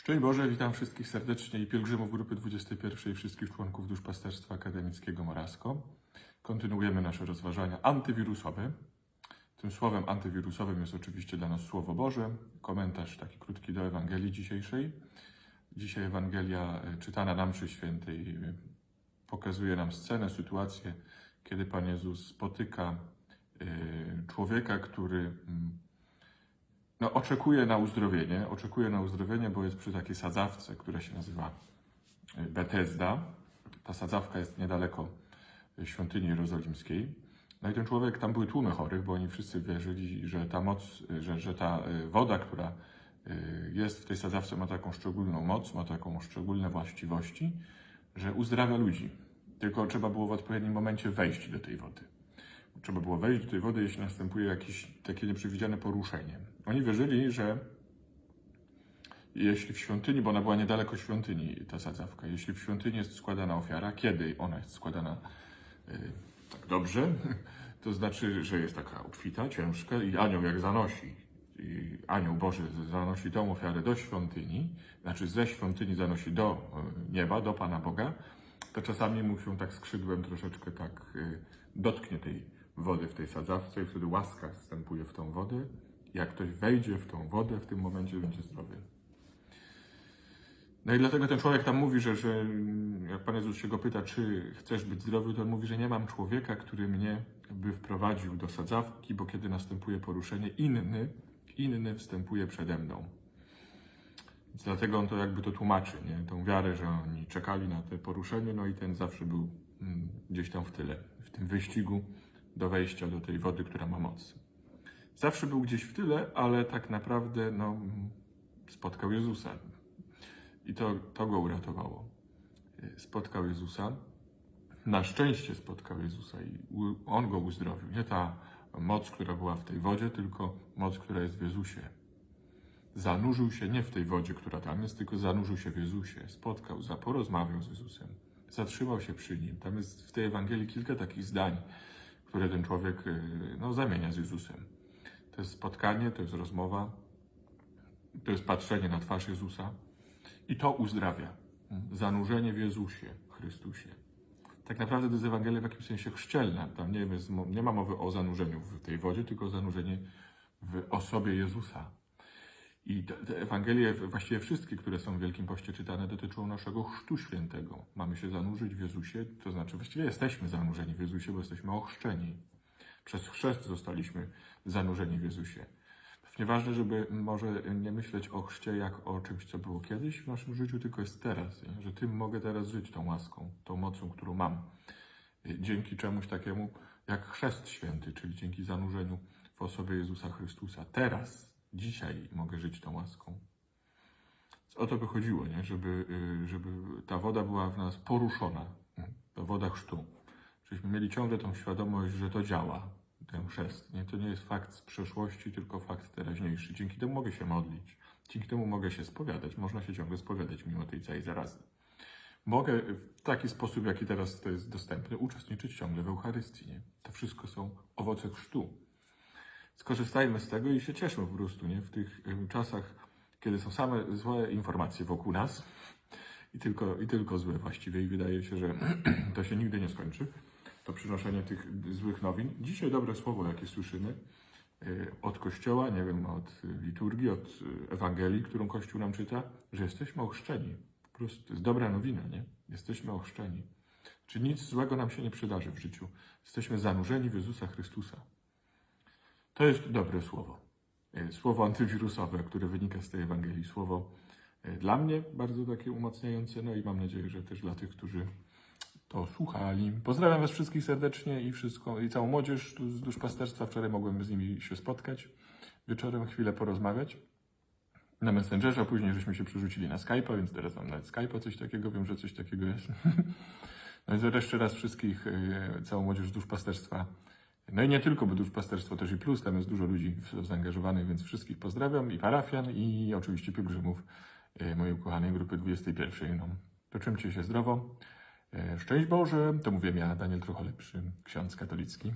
Szczęść Boże, witam wszystkich serdecznie i pielgrzymów grupy 21 i wszystkich członków Duszpasterstwa Akademickiego Morasko. Kontynuujemy nasze rozważania antywirusowe. Tym słowem antywirusowym jest oczywiście dla nas Słowo Boże, komentarz taki krótki do Ewangelii dzisiejszej. Dzisiaj Ewangelia e, czytana na mszy świętej e, pokazuje nam scenę, sytuację, kiedy Pan Jezus spotyka e, człowieka, który mm, no, oczekuje na uzdrowienie, oczekuje na uzdrowienie, bo jest przy takiej sadzawce, która się nazywa y, Betesda. Ta sadzawka jest niedaleko y, świątyni jerozolimskiej. No i ten człowiek, tam były tłumy chorych, bo oni wszyscy wierzyli, że ta moc, y, że, że ta woda, która jest w tej sadzawce ma taką szczególną moc, ma taką szczególne właściwości, że uzdrawia ludzi. Tylko trzeba było w odpowiednim momencie wejść do tej wody trzeba było wejść do tej wody, jeśli następuje jakieś takie nieprzewidziane poruszenie. Oni wierzyli, że jeśli w świątyni, bo ona była niedaleko świątyni, ta sadzawka, jeśli w świątyni jest składana ofiara, kiedy ona jest składana y, tak dobrze, to znaczy, że jest taka obfita, ciężka i anioł jak zanosi, i anioł Boży zanosi tą ofiarę do świątyni, znaczy ze świątyni zanosi do y, nieba, do Pana Boga, to czasami mu się tak skrzydłem troszeczkę tak y, dotknie tej wody w tej sadzawce i wtedy łaska wstępuje w tą wodę. Jak ktoś wejdzie w tą wodę, w tym momencie będzie zdrowy. No i dlatego ten człowiek tam mówi, że, że jak Pan Jezus się go pyta, czy chcesz być zdrowy, to on mówi, że nie mam człowieka, który mnie by wprowadził do sadzawki, bo kiedy następuje poruszenie, inny, inny wstępuje przede mną. Więc dlatego on to jakby to tłumaczy, nie? tą wiarę, że oni czekali na te poruszenie, no i ten zawsze był mm, gdzieś tam w tyle, w tym wyścigu do wejścia do tej wody, która ma moc. Zawsze był gdzieś w tyle, ale tak naprawdę no, spotkał Jezusa. I to, to go uratowało. Spotkał Jezusa. Na szczęście spotkał Jezusa i on go uzdrowił. Nie ta moc, która była w tej wodzie, tylko moc, która jest w Jezusie. Zanurzył się nie w tej wodzie, która tam jest, tylko zanurzył się w Jezusie. Spotkał, porozmawiał z Jezusem. Zatrzymał się przy nim. Tam jest w tej Ewangelii kilka takich zdań, które ten człowiek y, no, zamienia z Jezusem. To jest spotkanie, to jest rozmowa, to jest patrzenie na twarz Jezusa i to uzdrawia. Zanurzenie w Jezusie, Chrystusie. Tak naprawdę to jest Ewangelia w jakimś sensie chrzcielna. Tam nie, jest, nie ma mowy o zanurzeniu w tej wodzie, tylko o zanurzenie w osobie Jezusa. I te, Ewangelie, właściwie wszystkie, które są w Wielkim Poście czytane, dotyczą naszego chrztu świętego. Mamy się zanurzyć w Jezusie, to znaczy właściwie jesteśmy zanurzeni w Jezusie, bo jesteśmy ochrzczeni. Przez chrzest zostaliśmy zanurzeni w Jezusie. Pewnie ważne, żeby może nie myśleć o chrzcie jak o czymś, co było kiedyś w naszym życiu, tylko jest teraz. Że tym mogę teraz żyć tą łaską, tą mocą, którą mam. Dzięki czemuś takiemu jak chrzest święty, czyli dzięki zanurzeniu w osobie Jezusa Chrystusa. Teraz, dzisiaj mogę żyć tą łaską. O to by chodziło, nie? Żeby, y, żeby ta woda była w nas poruszona, ta woda chrztu. Żebyśmy mieli ciągle tą świadomość, że to działa, ten chrzest. Nie? To nie jest fakt z przeszłości, tylko fakt teraźniejszy. Dzięki temu mogę się modlić, dzięki temu mogę się spowiadać. Można się ciągle spowiadać mimo tej całej zarazy. Mogę w taki sposób, jaki teraz to jest dostępny, uczestniczyć ciągle w Eucharystii. Nie? To wszystko są owoce chrztu skorzystajmy z tego i się cieszmy po prostu, nie? W tych czasach, kiedy są same złe informacje wokół nas i tylko, i tylko złe właściwie i wydaje się, że to się nigdy nie skończy, to przynoszenie tych złych nowin. Dzisiaj dobre słowo, jakie słyszymy y, od Kościoła, nie wiem, od liturgii, od Ewangelii, którą Kościół nam czyta, że jesteśmy ochrzczeni. Po prostu to jest dobra nowina, nie? Jesteśmy ochrzczeni. Czy nic złego nam się nie przydarzy w życiu. Jesteśmy zanurzeni w Jezusa Chrystusa. To jest dobre słowo. E, Słowo antywirusowe, które wynika z tej Ewangelii. Słowo e, dla mnie bardzo takie umacniające, no i mam nadzieję, że też dla tych, którzy to słuchali. Pozdrawiam Was wszystkich serdecznie i wszystko, i całą młodzież z duszpasterstwa. Wczoraj mogłem z nimi się spotkać, wieczorem chwilę porozmawiać na Messengerze, później żeśmy się przerzucili na Skype'a, więc teraz mam nawet Skype'a coś takiego, wiem, że coś takiego jest. No i jeszcze raz wszystkich, e, całą młodzież z duszpasterstwa no i nie tylko, bo duszpasterstwo też i plus, tam jest dużo ludzi zaangażowanych, więc wszystkich pozdrawiam i parafian i oczywiście pielgrzymów e, mojej ukochanej grupy 21. No, toczymcie się zdrowo. E, Szczęść Boże, to mówię ja, Daniel Trochę Lepszy, ksiądz katolicki.